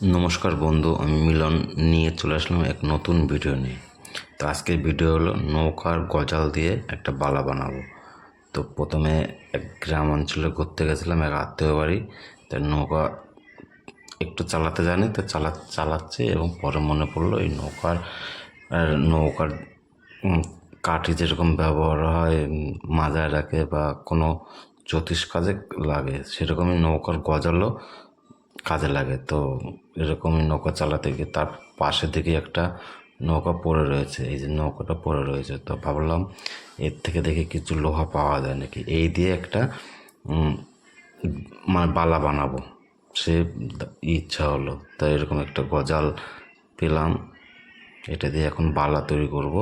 নমস্কার বন্ধু, আমি মিলন নিয়ে চলে আসলাম এক নতুন ভিডিও নিয়ে। তো আজকের ভিডিও হলো নৌকার গজাল দিয়ে একটা বালা বানাবো। তো প্রথমে এক গ্রাম অঞ্চলে ঘুরতে গেছিলাম, এক আত্মীয় বাড়ি। তো নৌকা একটু চালাতে জানি, তো চালা, চালাচ্ছে এবং পরে মনে পড়ল এই নৌকার নৌকার কাঠি যেরকম ব্যবহার হয় মাজায় রাখে বা কোনো জ্যোতিষ কাজে লাগে, সেরকমই নৌকার গজালও কাজে লাগে। তো এরকমই নৌকা চালাতে গিয়ে তার পাশে দিকে একটা নৌকা পড়ে রয়েছে। এই যে নৌকাটা পড়ে রয়েছে, তো ভাবলাম এর থেকে দেখে কিছু লোহা পাওয়া যায় নাকি? এই দিয়ে একটা মানে বালা বানাবো। সে ইচ্ছা হলো, তাই এরকম একটা গজাল পেলাম। এটা দিয়ে এখন বালা তৈরি করব।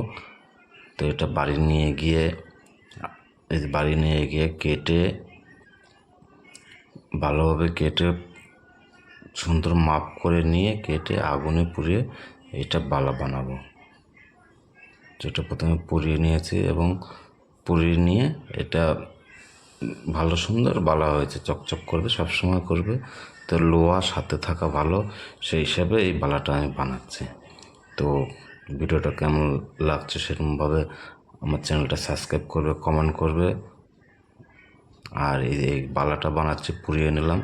তো এটা বাড়ি নিয়ে গিয়ে বাড়ি নিয়ে গিয়ে কেটে, ভালোভাবে কেটে সুন্দর মাপ করে নিয়ে কেটে আগুনে পুড়িয়ে এটা বালা বানাবো। যেটা প্রথমে পুড়িয়ে নিয়েছি এবং পুড়িয়ে নিয়ে এটা ভালো সুন্দর বালা হয়েছে, চকচক করবে সব সময় করবে। তো লোহা সাথে থাকা ভালো, সেই হিসাবে এই বালাটা আমি বানাচ্ছি। তো ভিডিওটা কেমন লাগছে সেরকমভাবে আমার চ্যানেলটা সাবস্ক্রাইব করবে, কমেন্ট করবে। আর এই বালাটা বানাচ্ছি, পুড়িয়ে নিলাম।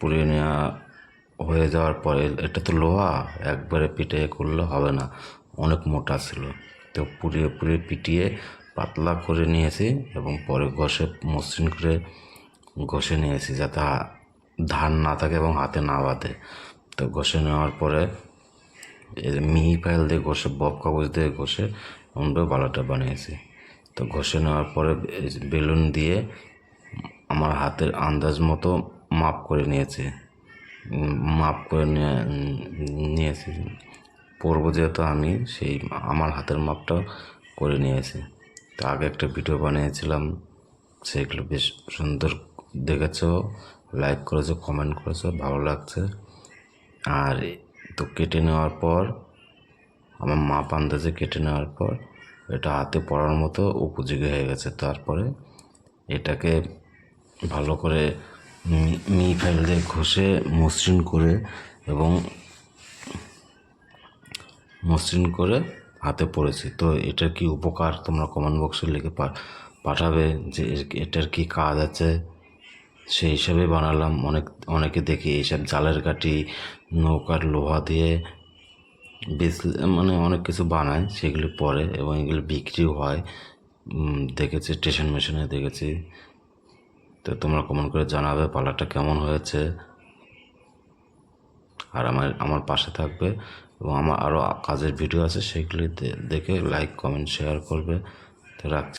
পুড়িয়ে নেওয়া হয়ে যাওয়ার পরে এটা তো লোহা, একবারে পিটে করলে হবে না। অনেক মোটা ছিল। তো পুড়িয়ে পুড়িয়ে পিটিয়ে পাতলা করে নিয়েছি এবং পরে ঘষে, মসৃণ করে ঘষে নিয়েছি যাতে ধান না থাকে এবং হাতে না বাঁধে। তো ঘষে নেওয়ার পরে মিহি ফাইল দিয়ে ঘষে বব কাগজ দিয়ে ঘষে এমনভাবে বালাটা বানিয়েছি। তো ঘষে নেওয়ার পরে বেলুন দিয়ে আমার হাতের আন্দাজ মতো মাপ করে নিয়েছি। মাপ করে নিয়ে- নিয়েছি। পরবো যেহেতু আমি, সেই আমার হাতের মাপটা করে নিয়েছি। তো আগে একটা ভিডিও বানিয়েছিলাম, সেগুলো বেশ সুন্দর দেখেছ, লাইক করেছ, কমেন্ট করেছ, ভালো লাগছে। আর তো কেটে নেওয়ার পর, আমার মাপ আন্দাজে কেটে নেওয়ার পর, এটা হাতে পড়ার মতো উপযোগী হয়ে গেছে। তারপরে এটাকে ভালো করে মি- দিয়ে ঘষে মসৃণ করে এবং মসৃণ করে হাতে পড়েছি। তো এটার কি উপকার? তোমরা কমেন্ট বক্সে লিখে পাঠাবে যে এটার কি কাজ আছে? সেই হিসাবে বানালাম। অনেক, অনেকে দেখি এইসব জালের কাঠি, নৌকার লোহা দিয়ে বেশ মানে অনেক কিছু বানায়, সেগুলি পরে এবং এগুলি বিক্রিও হয়। দেখেছি স্টেশন মেশিনে দেখেছি। তো তোমরা কমেন্ট করে জানাবে পালাটা কেমন হয়েছে। আর আমার আমার পাশে থাকবে এবং আমার আরও কাজের ভিডিও আছে, সেগুলি দেখে লাইক কমেন্ট শেয়ার করবে। তো রাখছি।